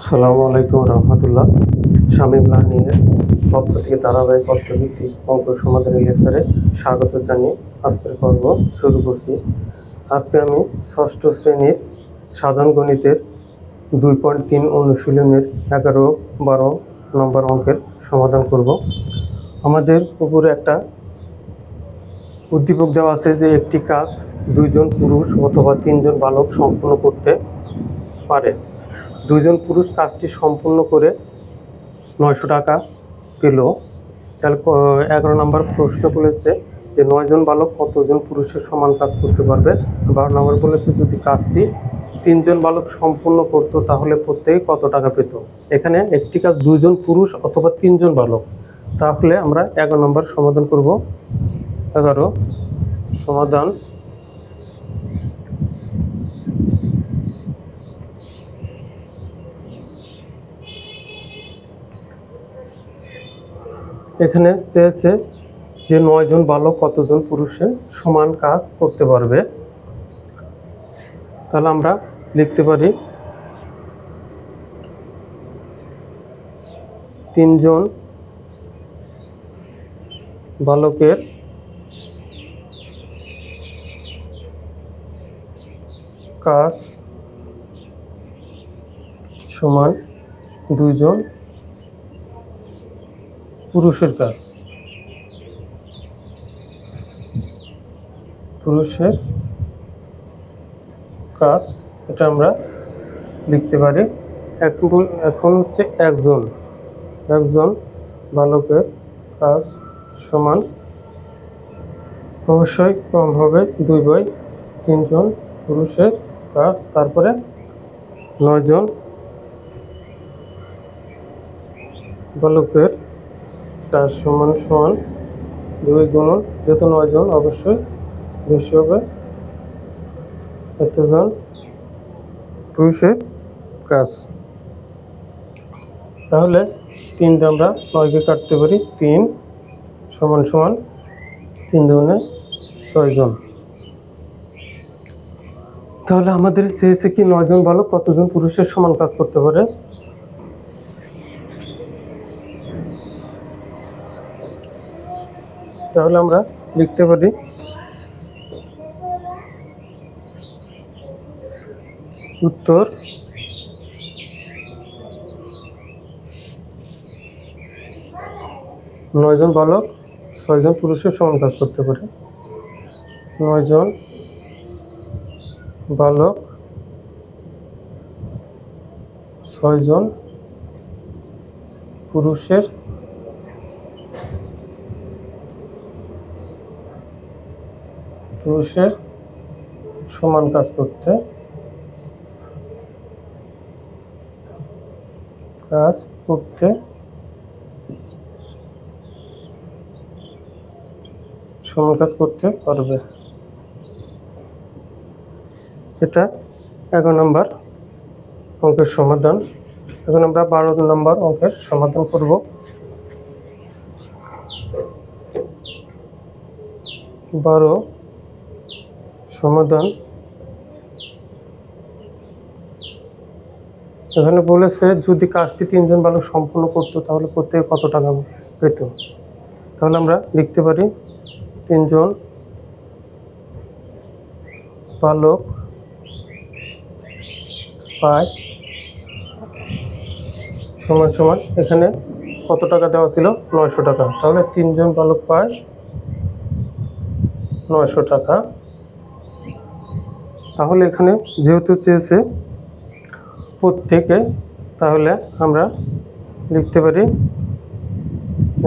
আসসালামু আলাইকুম রহমতুল্লাহ। শামীম লার্নিংয়ের পক্ষ থেকে ধারাবাহিক অর্থভিত্তিক অঙ্ক সমাধানের লেকচারে স্বাগত জানিয়ে আজকের পর্ব শুরু করছি। আজকে আমি ষষ্ঠ শ্রেণির সাধারণ গণিতের দুই পয়েন্ট তিন অনুশীলনের এগারো বারো নম্বর অঙ্কের সমাধান করব। আমাদের উপরে একটা উদ্দীপক দেওয়া আছে যে একটি কাজ দুইজন পুরুষ অথবা তিনজন বালক সম্পূর্ণ করতে পারে। দুইজন পুরুষ কাজটি সম্পূর্ণ করে নয়শো টাকা পেল। তাহলে এগারো নম্বর প্রশ্ন বলেছে যে নয়জন বালক কতজন পুরুষের সমান কাজ করতে পারবে? বারো নম্বর বলেছে যদি কাজটি তিনজন বালক সম্পূর্ণ করতো তাহলে প্রত্যেকে কত টাকা পেত? এখানে একটি কাজ দুজন পুরুষ অথবা তিনজন বালক। তাহলে আমরা এগারো নম্বর সমাধান করব। এগারো সমাধান এখানে চেয়েছে যে নয়জন বালক কতজন পুরুষে সমান কাজ করতে পারবে। তাহলে আমরা লিখতে পারি, তিনজন বালকের কাজ সমান দুইজন পুরুষের কাজ। পুরুষের কাজ, এটা আমরা লিখতে পারি। এখন হচ্ছে একজন। একজন বালকের কাজ সমান অবশ্যই কম হবে দুই বাই তিনজন পুরুষের কাজ, তারপরে নয়জন বালকের তার সমান সমান দুই গুণন যেহেতু নয়জন অবশ্যই বেশি হবে। এতজন পুরুষের কাজ। তাহলে তিন দিয়ে আমরা নয়কে কাটতে পারি তিন সমান সমান তিন দুগুণে ছয়জন তাহলে আমাদের চেয়েছে কি নয়জন বালক কতজন পুরুষের সমান কাজ করতে পারে? তাহলে আমরা লিখতে পারি উত্তর নয়জন বালক, ছয়জন পুরুষের সমান কাজ করতে পারে। নয়জন বালক, ছয়জন পুরুষের পুরুষের সমান কাজ করতে। কাজ করতে। সমান কাজ করতে পারবে। এটা এগারো নম্বর অঙ্কের সমাধান। এখন আমরা বারো নম্বর অঙ্কের সমাধান করব। বারো সমাধান। এখানে বলেছে, যদি কাজটি তিনজন বালক সম্পূর্ণ করতো, তাহলে প্রত্যেকে কত টাকা পেত? তাহলে আমরা লিখতে পারি, তিনজন বালক পায় সমান সমান, এখানে কত টাকা দেওয়া ছিল? নয়শো টাকা। তাহলে তিনজন বালক পায় নয়শো টাকা। তাহলে এখানে যেহেতু চেয়েছে প্রত্যেকে, তাহলে আমরা লিখতে পারি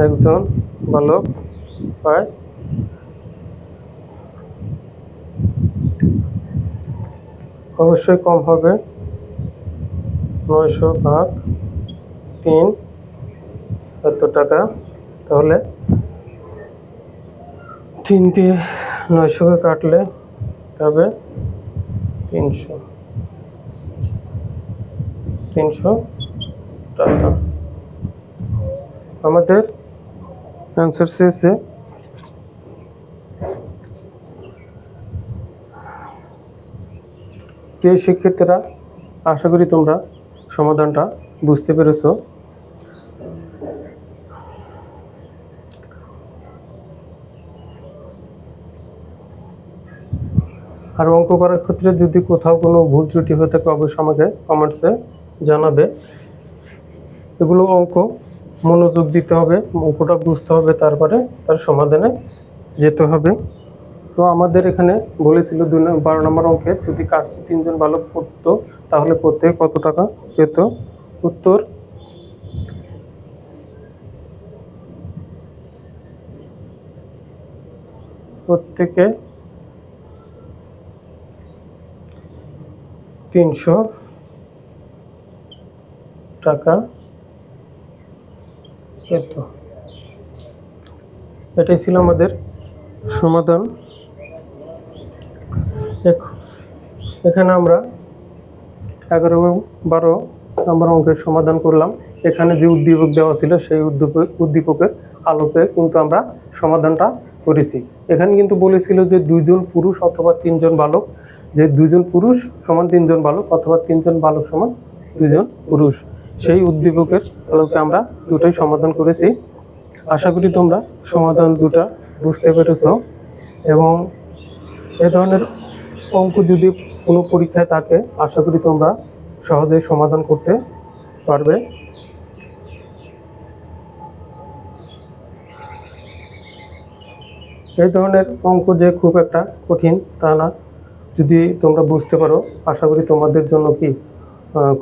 একজন বালক পায় অবশ্যই কম হবে নয়শো ভাগ তিন এত টাকা। তাহলে তিন দিয়ে নয়শোকে কাটলে হবে তিনশো। তিনশো টাকা। আমাদের অ্যান্সার শেষে প্রিয় শিক্ষার্থীরা? আশা করি তোমরা সমাধানটা বুঝতে পেরেছ। আর অঙ্ক করার ক্ষেত্রে যদি কোথাও কোনো ভুল ত্রুটি হয়ে থাকে, অবশ্যই আমাকে কমেন্টসে জানাবে। এগুলো অঙ্ক, মনোযোগ দিতে হবে, অঙ্কটা বুঝতে হবে, তারপরে তার সমাধানে যেতে হবে। তো আমাদের এখানে বলেছিল দুই বারো নম্বর অঙ্কে, যদি কাজটি তিনজন বালক করতো, তাহলে প্রত্যেকে কত টাকা পেত? উত্তর, প্রত্যেকে তিনশো টাকা পেত এটাই ছিল আমাদের সমাধান। এখ- এখানে আমরা এগারো এবং বারো নম্বর অঙ্কের সমাধান করলাম। এখানে যে উদ্দীপক দেওয়া ছিল, সেই উদ্দীপক উদ্দীপকের আলোকে কিন্তু আমরা সমাধানটা করেছি। এখানে কিন্তু বলেছিল যে দুইজন পুরুষ অথবা তিনজন বালক, যে দুইজন পুরুষ সমান তিনজন বালক অথবা তিনজন বালক সমান দুইজন পুরুষ। সেই উদ্দীপকের আলোকে আমরা দুটোই সমাধান করেছি। আশা করি তোমরা সমাধান দুটা বুঝতে পেরেছ এবং এ ধরনের অঙ্ক যদি কোনো পরীক্ষায় থাকে, আশা করি তোমরা সহজেই সমাধান করতে পারবে। এই ধরনের অঙ্ক যে খুব একটা কঠিন তা না। যদি তোমরা বুঝতে পারো আশা করি তোমাদের জন্য কি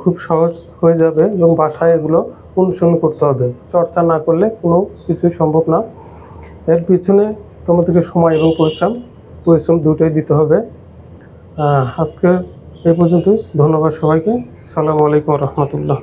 খুব সহজ হয়ে যাবে এবং বাসায় এগুলো অনুসরণ করতে হবে। চর্চা না করলে কোনো কিছুই সম্ভব না। এর পিছনে তোমাদেরকে সময় এবং পরিশ্রম পরিশ্রম দুটোই দিতে হবে। আহ, আজকের এই পর্যন্তই। ধন্যবাদ সবাইকে। সালামু আলাইকুম রহমতুল্লাহ।